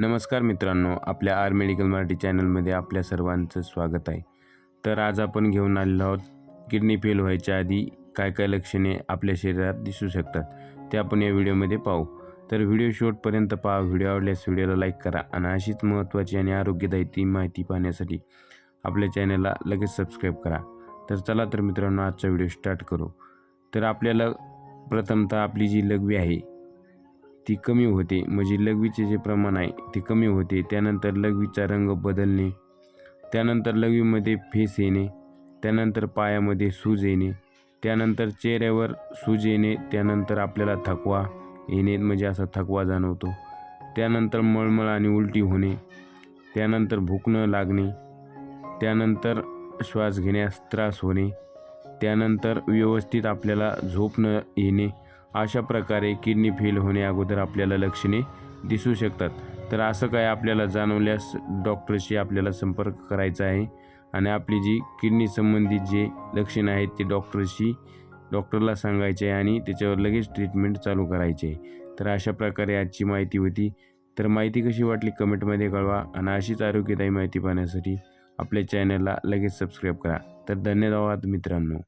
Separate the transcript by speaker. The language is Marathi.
Speaker 1: नमस्कार मित्रांनो आपल्या आर मेडिकल मराठी चॅनलमध्ये आपल्या सर्वांचं स्वागत आहे. तर आज आपण घेऊन आलेलो आहोत किडनी फेल व्हायच्या आधी काय काय लक्षणे आपल्या शरीरात दिसू शकतात ते आपण या व्हिडिओमध्ये पाहू. तर व्हिडिओ शेवटपर्यंत पहा व्हिडिओ आवडल्यास व्हिडिओला लाईक करा आणि अशीच महत्त्वाची आणि आरोग्यदायी माहिती पाहण्यासाठी आपल्या चॅनलला लगेच सबस्क्राईब करा. तर चला तर मित्रांनो आजचा व्हिडिओ स्टार्ट करू. तर आपल्याला प्रथमतः आपली जी लघवी आहे ती कमी होते. म्हणजे लघवीचे जे प्रमाण आहे ते कमी होते. त्यानंतर लघवीचा रंग बदलणे. त्यानंतर लघवीमध्ये फेस येणे. त्यानंतर पायामध्ये सूज येणे. त्यानंतर चेहऱ्यावर सूज येणे. त्यानंतर आपल्याला थकवा येणे म्हणजे असा थकवा जाणवतो. त्यानंतर मळमळ आणि उलटी होणे. त्यानंतर भूक न लागणे. त्यानंतर श्वास घेण्यास त्रास होणे. त्यानंतर व्यवस्थित आपल्याला झोप न येणे. अशा प्रकारे किडनी फेल होणे अगोदर आपल्याला लक्षणे दिसू शकतात. तर असं काय आपल्याला जाणवल्यास डॉक्टरशी आपल्याला संपर्क करायचा आहे आणि आपली जी किडनी संबंधित जे लक्षणं आहेत ते डॉक्टरशी डॉक्टरला सांगायचे आहे आणि त्याच्यावर लगेच ट्रीटमेंट चालू करायची आहे. तर अशा प्रकारे आजची माहिती होती. तर माहिती कशी वाटली कमेंटमध्ये कळवा आणि अशीच आरोग्यदायी माहिती पाहण्यासाठी आपल्या चॅनलला लगेच सबस्क्राईब करा. तर धन्यवाद मित्रांनो.